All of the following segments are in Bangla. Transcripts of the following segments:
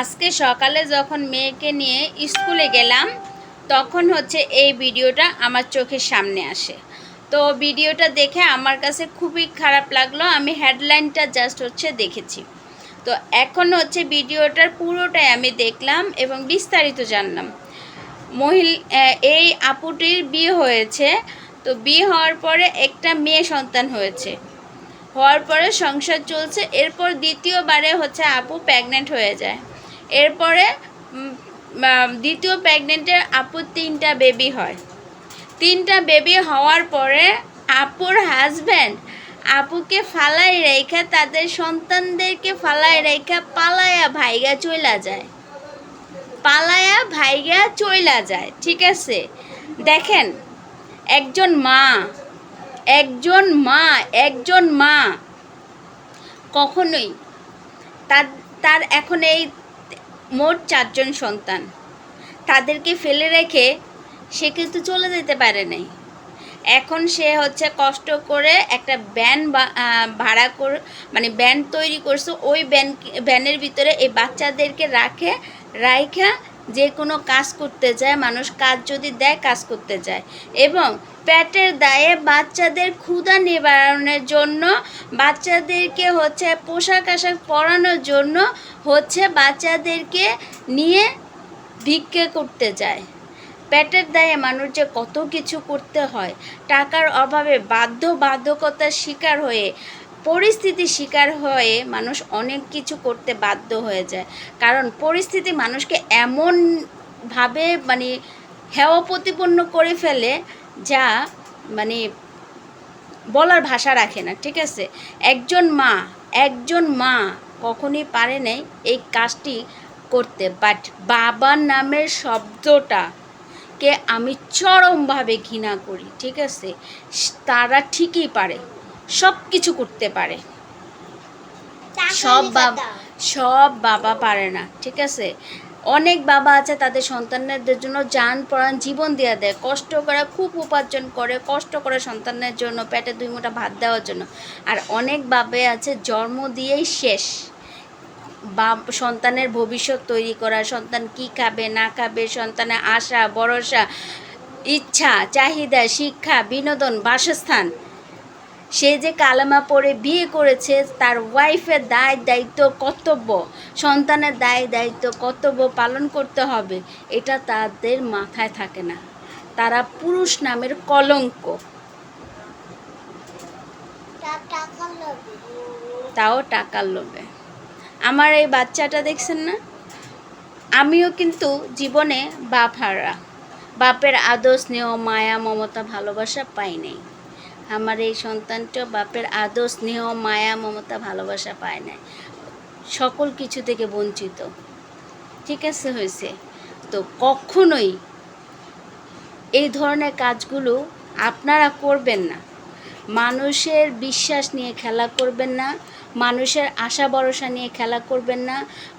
আজকে সকালে যখন মেয়েকে নিয়ে স্কুলে গেলাম, তখন হচ্ছে এই ভিডিওটা আমার চোখের সামনে আসে। তো ভিডিওটা দেখে আমার কাছে খুবই খারাপ লাগল, আমি হেডলাইনটা জাস্ট হচ্ছে দেখেছি। তো এখন হচ্ছে ভিডিওটার পুরোটাই আমি দেখলাম এবং বিস্তারিত জানলাম। মহিল এই আপুটির বিয়ে হয়েছে, তো বিয়ে হওয়ার পরে একটা মেয়ে সন্তান হয়েছে। হওয়ার পরে সংসার চলছে, এরপর দ্বিতীয়বারে হচ্ছে আপু প্রেগনেন্ট হয়ে যায়। এরপরে দ্বিতীয় প্রেগনেন্টের আপুর তিনটা বেবি হয়। তিনটা বেবি হওয়ার পরে আপুর হাজব্যান্ড আপুকে ফালাই রেখা তাদের সন্তানদেরকে ফালাই রেখা পালায়া ভাইগা চইলা যায়। পালায়া ভাইগা চইলা যায়, ঠিক আছে? দেখেন, একজন মা একজন মা একজন মা, কখনোই তার তার এখন এই মোট চারজন সন্তান। তাদেরকে ফেলে রেখে সে কিন্তু চলে যেতে পারে নাই। এখন সে হচ্ছে কষ্ট করে একটা ব্যান ভাড়া করে মানে ব্যান তৈরি করছে। ওই ব্যান, ব্যানের ভিতরে এই বাচ্চাদেরকে রাখে, রাইখা যে কোনো কাজ করতে যায়, মানুষ কাজ যদি দেয়, কাজ করতে যায়। এবং পেটের দায়ে বাচ্চাদের ক্ষুধা নিবারণের জন্য, বাচ্চাদেরকে হচ্ছে পোশাক আশাক পরানোর জন্য হচ্ছে বাচ্চাদেরকে নিয়ে ভিক্ষে করতে যায়। পেটের দায়ে মানুষ যে কত কিছু করতে হয়, টাকার অভাবে বাধ্য বাধ্যকতার শিকার হয়ে পরিস্থিতির শিকার হয়ে মানুষ অনেক কিছু করতে বাধ্য হয়ে যায়। কারণ পরিস্থিতি মানুষকে এমনভাবে মানে হেয় প্রতিপন্ন করে ফেলে যা মানে বলার ভাষা রাখে না, ঠিক আছে? একজন মা একজন মা কখনই পারে নাই এই কাজটি করতে। বাট বাবার নামের শব্দটা কে আমি চরমভাবে ঘৃণা করি, ঠিক আছে? তারা ঠিকই পারে। সব কিছু করতে পারে। সব বাবা সব বাবা পারে না ঠিক আছে? অনেক বাবা আছে তাদের সন্তানদের জন্য যান পরাণ জীবন দেওয়া দেয়। কষ্ট করে খুব উপার্জন করে কষ্ট করে সন্তানের জন্য পেটে দুই মোটা ভাত দেওয়ার জন্য। আর অনেক বাবে আছে জন্ম দিয়েই শেষ। বা সন্তানের ভবিষ্যৎ তৈরি করা সন্তান কি খাবে না খাবে সন্তানের আশা ভরসা ইচ্ছা চাহিদা শিক্ষা বিনোদন বাসস্থান। সে যে কালামা পড়ে বিয়ে করেছে তার ওয়াইফের দায় দায়িত্ব কর্তব্য। সন্তানের দায় দায়িত্ব কর্তব্য পালন করতে হবে। এটা তাদের মাথায় থাকে না। তারা পুরুষ নামের কলঙ্ক। তাও টাকার লোভে। আমার এই বাচ্চাটা দেখছেন না? আমিও কিন্তু জীবনে বাপ হারা। বাপের আদর স্নেহ মায়া মমতা ভালোবাসা পাই নাই। আমার এই সন্তানটা বাপের আদর, স্নেহ, মায়া, মমতা, ভালোবাসা পায় না সকল কিছু থেকে বঞ্চিত। ঠিক আছে হয়েছে। তো কখনোই এই ধরনের কাজগুলো আপনারা করবেন না। মানুষের বিশ্বাস নিয়ে খেলা করবেন না। মানুষের আশা ভরসা নিয়ে খেলা করবেন না,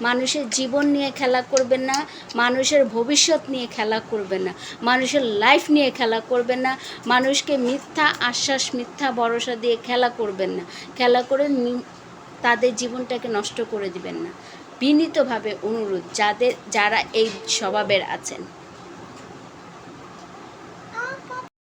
মানুষের জীবন নিয়ে খেলা করবেন না, মানুষের ভবিষ্যৎ নিয়ে খেলা করবেন না, মানুষের লাইফ নিয়ে খেলা করবেন না, মানুষকে মিথ্যা আশ্বাস, মিথ্যা ভরসা দিয়ে খেলা করবেন না, খেলা করে তাদের জীবনটাকে নষ্ট করে দিবেন না। বিনীতভাবে অনুরোধ, যাদের, যারা এই স্বভাবের আছেন।